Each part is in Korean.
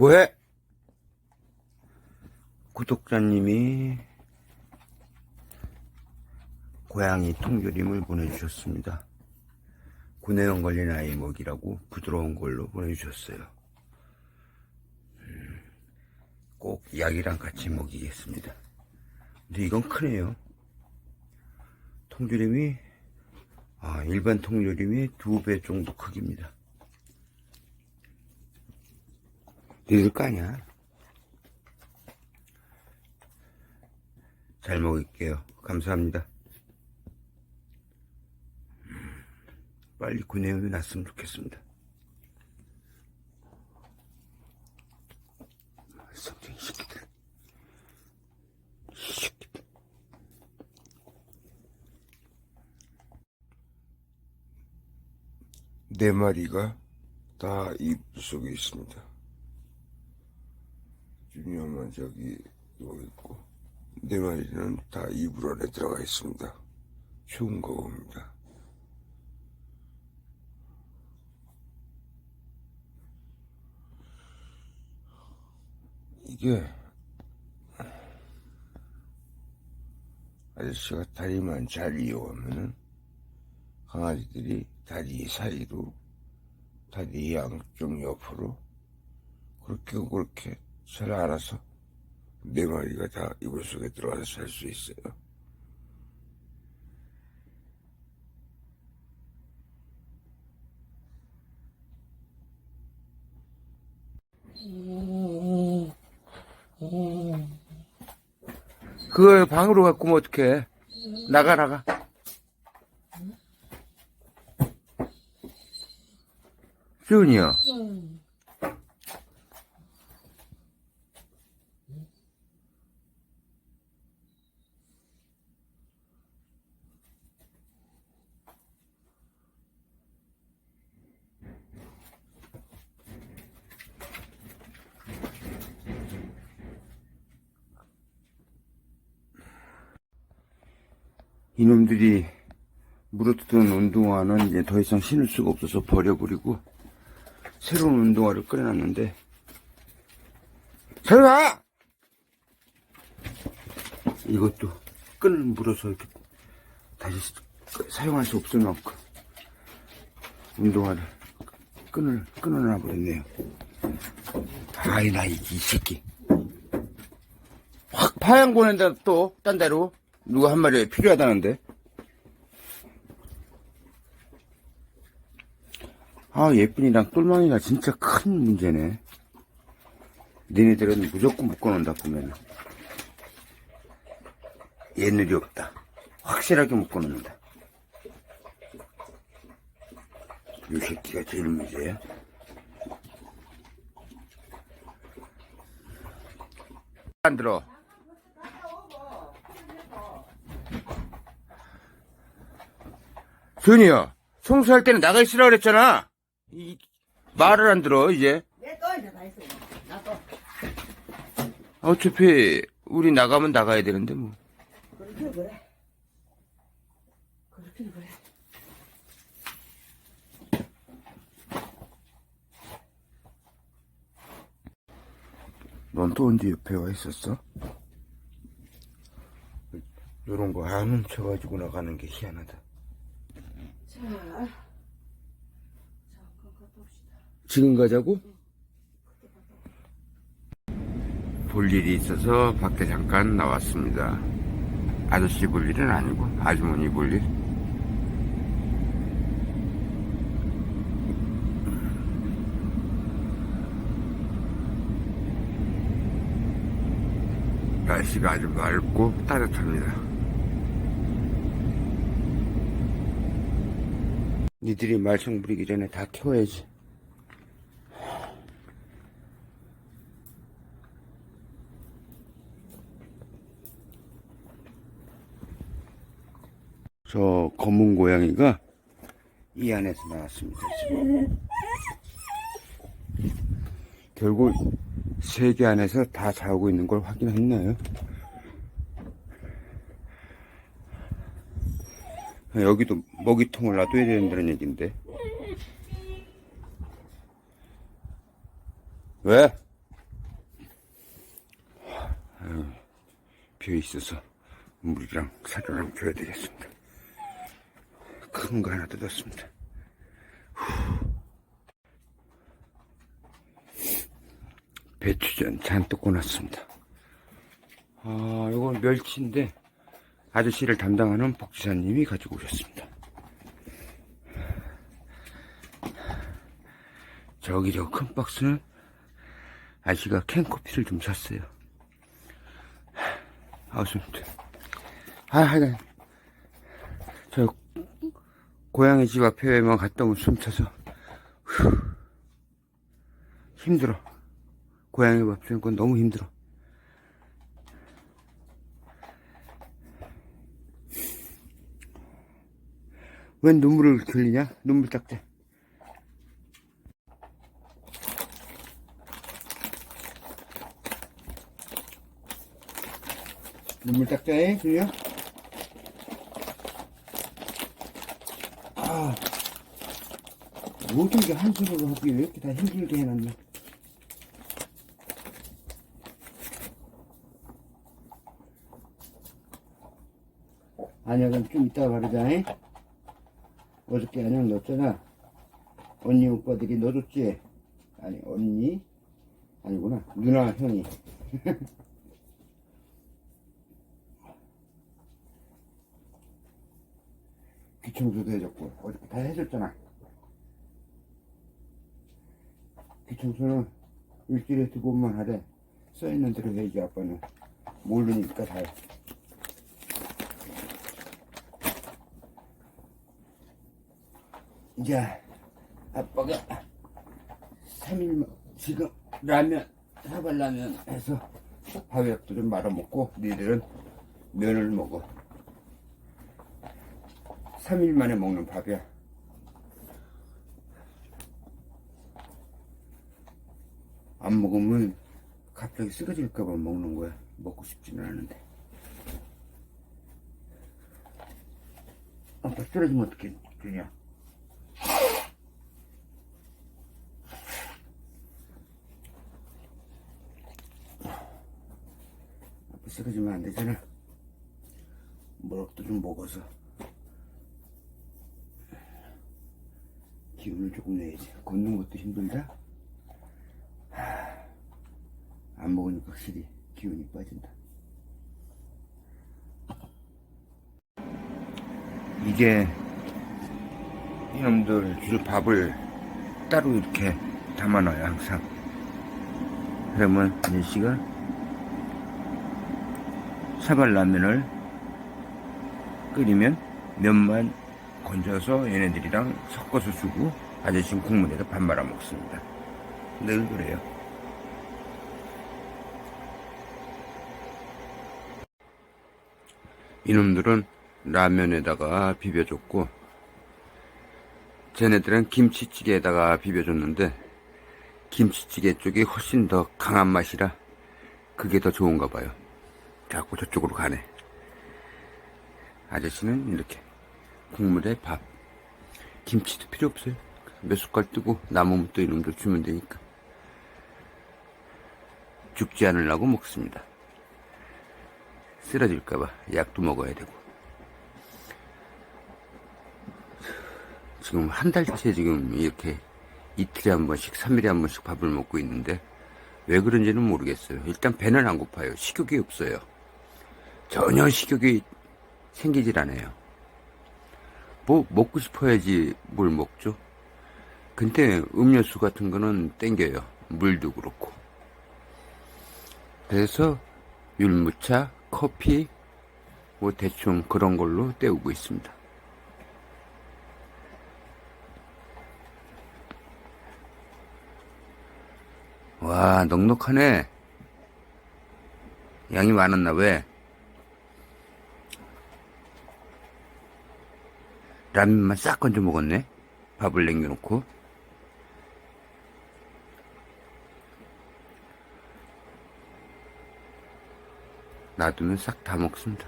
뭐해? 구독자님이 고양이 통조림을 보내주셨습니다. 구내염 걸린 아이 먹이라고 부드러운 걸로 보내주셨어요. 음, 꼭 약이랑 같이 먹이겠습니다. 근데 이건 크네요. 통조림이 아, 일반 통조림이 두 배 정도 크기입니다. 믿을 거 아니야? 잘 먹을게요. 감사합니다. 음, 빨리 구내염이 났으면 좋겠습니다. 성쟁이 새끼들. 이 새끼들. 네 마리가 다 입 속에 있습니다. 주니어만 저기 여기 있고 네 마리는 다 이불 안에 들어가 있습니다. 추운 거 봅니다. 이게 아저씨가 다리만 잘 이용하면은 강아지들이 다리 사이로 다리 양쪽 옆으로 그렇게 그렇게 잘 알아서 네 마리가 다 이불 속에 들어가서 살 수 있어요. 그걸 방으로 갖고 오면 어떡해. 나가, 나가. 시훈이요. 이놈들이 물어뜯은 운동화는 이제 더 이상 신을 수가 없어서 버려버리고 새로운 운동화를 꺼내놨는데. 잘 가! 이것도 끈을 물어서 이렇게 다시 사용할 수 만큼 운동화를 끈을 끊어놔 버렸네요. 아이 나이 이 새끼. 확 파양 보낸다 또 딴 데로 누가 한 마리 필요하다는데? 아 예쁜이랑 똘망이가 진짜 큰 문제네. 니네들은 무조건 묶어놓는다 보면. 얘늘이 없다. 확실하게 묶어놓는다. 이 새끼가 제일 문제야. 안 들어 준이야, 청소할 때는 나가 있으라 그랬잖아. 이, 말을 안 들어, 이제. 내또 이제 다 했어. 나도 어차피, 우리 나가면 나가야 되는데, 뭐. 그렇게 그래. 그렇게 그래. 넌 또 언제 옆에 와 있었어? 요런 거 안 훔쳐가지고 나가는 게 희한하다. 지금 가자고? 볼 일이 있어서 밖에 잠깐 나왔습니다. 아저씨 볼 일은 아니고 아주머니 볼 일. 날씨가 아주 맑고 따뜻합니다. 니들이 말썽 부리기 전에 다 켜야지. 저 검은 고양이가 이 안에서 나왔습니다. 지금. 결국 세 개 안에서 다 자고 있는 걸 확인했나요? 여기도 먹이통을 놔둬야 된다는 얘긴데. 왜? 비어있어서 물이랑 사료랑 줘야 되겠습니다. 큰 거 하나 뜯었습니다. 배추전 잔뜩 꺼놨습니다. 아, 이건 멸치인데 아저씨를 담당하는 복지사님이 가지고 오셨습니다. 저기 저 큰 박스는 아저씨가 캔커피를 좀 샀어요. 아, 좋습니다. 아, 하여간 저 고양이 집 앞에만 갔다 오면 숨 차서 휴, 힘들어. 고양이 밥 주는 건 너무 힘들어. 웬 눈물을 흘리냐? 눈물 닦대. 눈물 닦대, 그냥. 아, 모든 게한 손으로 하기 왜 이렇게 다 힘들게 해놨나? 안약은 좀 이따가 바르자, 잉? 어저께 안약 넣었잖아. 언니 오빠들이 넣어줬지? 아니, 언니? 아니구나. 누나, 형이. 귀청소도 해줬고, 어저께 다 해줬잖아. 귀청소는 일주일에 두 번만 하래. 써있는 대로 해야지, 아빠는. 모르니까 다 해. 이제 아빠가 3일 지금 라면 사발라면 해서 밥약도 좀 말아먹고 니들은 면을 먹어 3일 만에 먹는 밥이야. 안 먹으면 갑자기 쓰러질까봐 먹는 거야. 먹고 싶지는 않은데. 아빠 쓰러지면 어떻게 되냐 아빠 쓰러지면 안 되잖아. 모락도 좀 먹어서 기운을 조금 내야지. 걷는 것도 힘들다. 하, 안 먹으니까 확실히 기운이 빠진다. 이게 이놈들 줄 밥을 따로 이렇게 담아놔요 항상. 그러면 민씨가 사발라면을 끓이면 면만 건져서 얘네들이랑 섞어서 주고 아저씨는 국물에다 밥 말아 먹습니다. 늘 그래요. 이놈들은 라면에다가 비벼줬고 쟤네들은 김치찌개에다가 비벼줬는데 김치찌개 쪽이 훨씬 더 강한 맛이라 그게 더 좋은가 봐요. 자꾸 저쪽으로 가네. 아저씨는 이렇게 국물에 밥, 김치도 필요 없어요. 몇 숟갈 뜨고 남으면 또 이놈들 주면 되니까. 죽지 않으려고 먹습니다. 쓰러질까봐 약도 먹어야 되고. 지금 한 달째 지금 이렇게 이틀에 한 번씩, 3일에 한 번씩 밥을 먹고 있는데 왜 그런지는 모르겠어요. 일단 배는 안 고파요. 식욕이 없어요. 전혀 식욕이 생기질 않아요. 뭐 먹고 싶어야지 뭘 먹죠. 근데 음료수 같은 거는 땡겨요. 물도 그렇고. 그래서 율무차, 커피, 뭐 대충 그런 걸로 때우고 있습니다. 와, 넉넉하네. 양이 많았나, 왜? 라면만 싹 건져 먹었네. 밥을 남겨놓고. 놔두면 싹 다 먹습니다.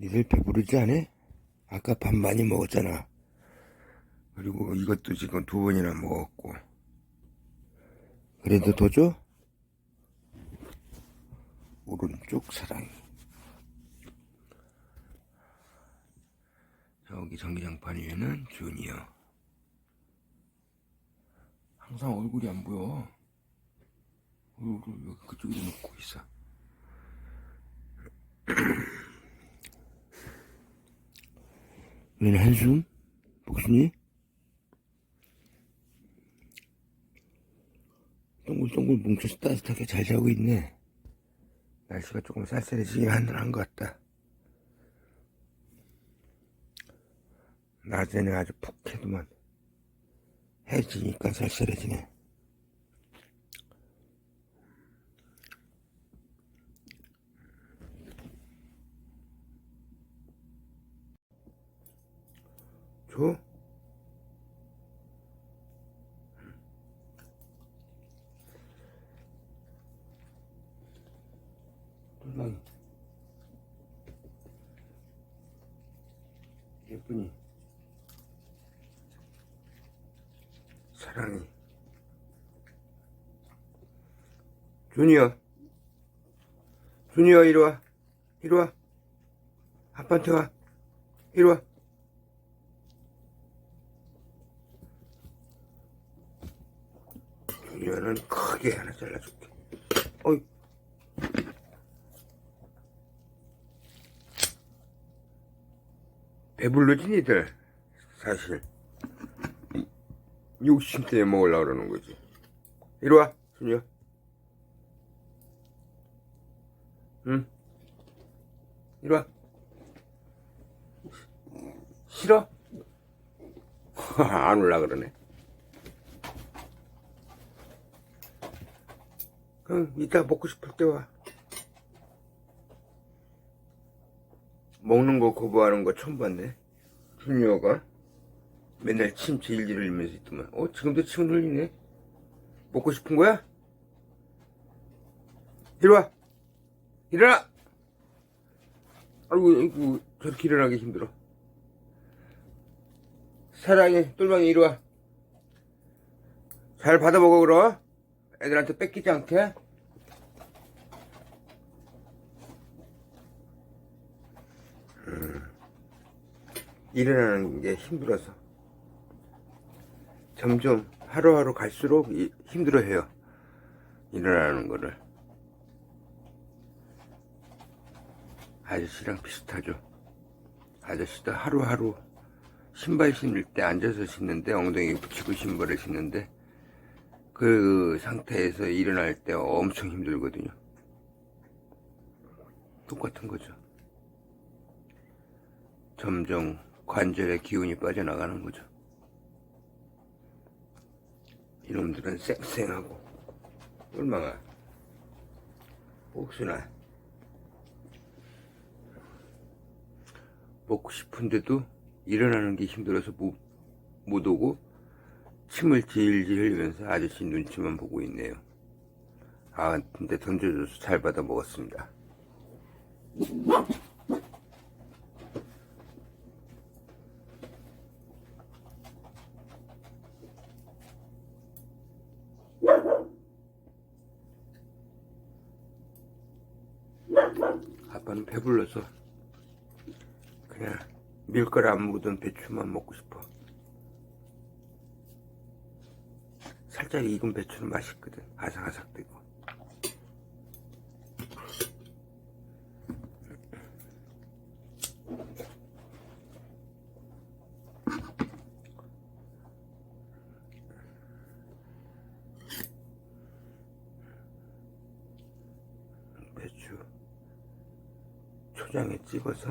니들 배부르지 않아? 아까 밥 많이 먹었잖아. 그리고 이것도 지금 두 번이나 먹었고. 그래도 더 줘? 오른쪽 사랑이. 저기 전기장판 위에는 주니어. 항상 얼굴이 안 보여. 얼굴 여기 그쪽에 놓고 있어. 얘는 한숨? 복순이? 동글동글 뭉쳐서 따뜻하게 잘 자고 있네. 날씨가 조금 쌀쌀해지긴 한것 같다. 낮에는 아주 푹 해도만 해지니까 쌀쌀해지네. 줘? 똘망이 예쁘니? 사랑이 준이야. 준이야 이리와. 이리와. 아빠한테 와. 이리와. 준이야는 크게 하나 잘라줄게. 어이 배불러지 니들 사실. 욕심 때문에 먹으려고 그러는 거지. 이리와 준이야. 응? 이리와. 싫어? 안 올라 그러네. 그럼 이따 먹고 싶을 때 와 먹는 거 거부하는 거 처음 봤네. 준이어가 맨날 침 질질 흘리면서 있더만. 어, 지금도 침 흘리네. 먹고 싶은 거야? 이리 와. 일어나! 아이고, 아이고, 저렇게 일어나기 힘들어. 사랑해, 똘망이 이리 와. 잘 받아 먹어, 그럼. 애들한테 뺏기지 않게. 일어나는 게 힘들어서 점점 하루하루 갈수록 이- 힘들어해요. 일어나는 거를 아저씨랑 비슷하죠. 아저씨도 하루하루 신발 신을 때 앉아서 신는데 엉덩이에 붙이고 신발을 신는데 그 상태에서 일어날 때 엄청 힘들거든요. 똑같은 거죠. 점점 관절의 기운이 빠져나가는 거죠. 이놈들은 쌩쌩하고 똘망아 복순아 먹고 싶은데도 일어나는 게 힘들어서 못, 못 오고 침을 질질 흘리면서 아저씨 눈치만 보고 있네요. 아 근데 던져줘서 잘 받아 먹었습니다. 아빠는 배불러서 그냥 밀가루 안 묻은 배추만 먹고 싶어. 살짝 익은 배추는 맛있거든. 아삭아삭 되고. 배추 초장에 찍어서.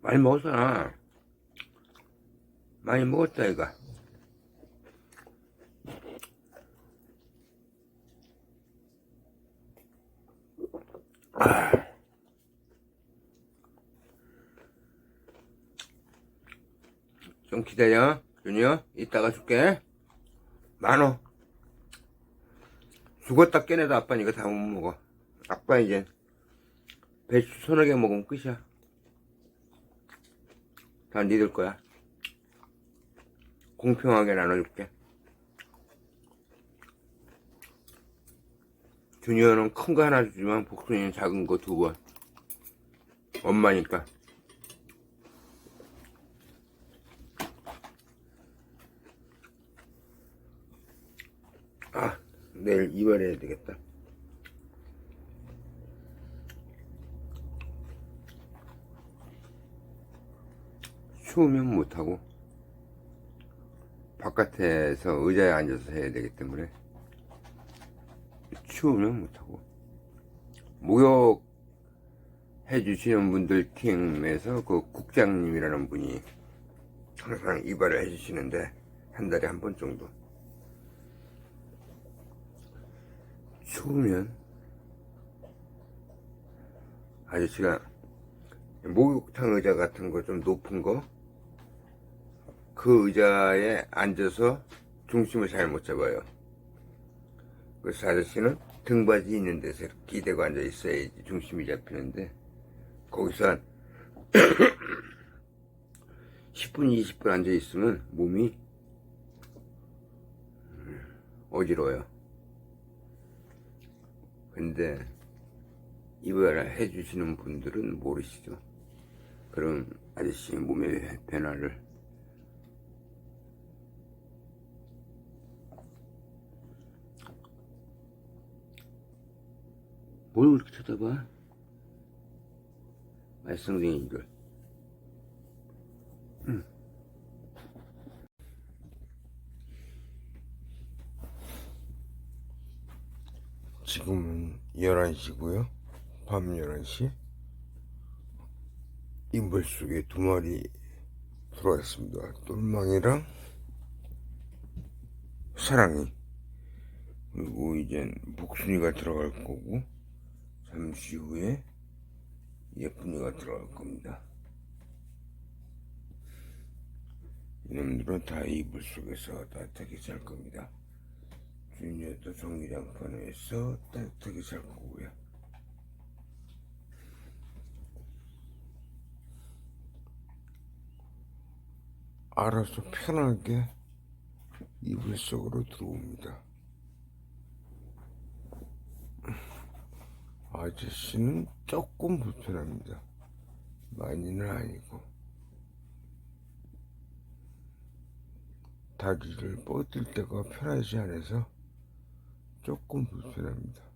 많이 먹었잖아 많이 먹었다 이거. 아. 좀 기다려 준이야 이따가 줄게 만원 죽었다 깨내도 아빠 이거 다 못 먹어 아빠 이제 배추 서너 개 먹으면 끝이야. 다 니들 거야. 공평하게 나눠줄게. 주니어는 큰 거 하나 주지만 복순이는 작은 거 두 번. 엄마니까. 아, 내일 이발해야 되겠다. 추우면 못하고 바깥에서 의자에 앉아서 해야 되기 때문에 추우면 못하고 목욕 해주시는 분들 팀에서 그 국장님이라는 분이 항상 이발을 해주시는데 한 달에 한 번 정도 추우면 아저씨가 목욕탕 의자 같은 거 좀 높은 거 그 의자에 앉아서 중심을 잘 못 잡아요. 그래서 아저씨는 등받이 있는 데서 이렇게 기대고 앉아 있어야지 중심이 잡히는데 거기서 한 10분, 20분 앉아 있으면 몸이 어지러워요. 근데 이거를 해주시는 분들은 모르시죠. 그럼 아저씨 몸의 변화를 뭘 그렇게 쳐다봐? 말썽쟁인 줄. 지금은 11시고요. 밤 11시. 인벌 속에 두 마리 들어왔습니다. 똘망이랑 사랑이. 그리고 이젠 복순이가 들어갈 거고, 잠시 후에 예쁜이가 들어갈 겁니다. 이놈들은 다 이불 속에서 따뜻하게 잘 겁니다. 주인이도 정기장판에서 따뜻하게 잘 거고요. 알아서 편하게 이불 속으로 들어옵니다. 아저씨는 조금 불편합니다. 많이는 아니고. 다리를 뻗을 때가 편하지 않아서 조금 불편합니다.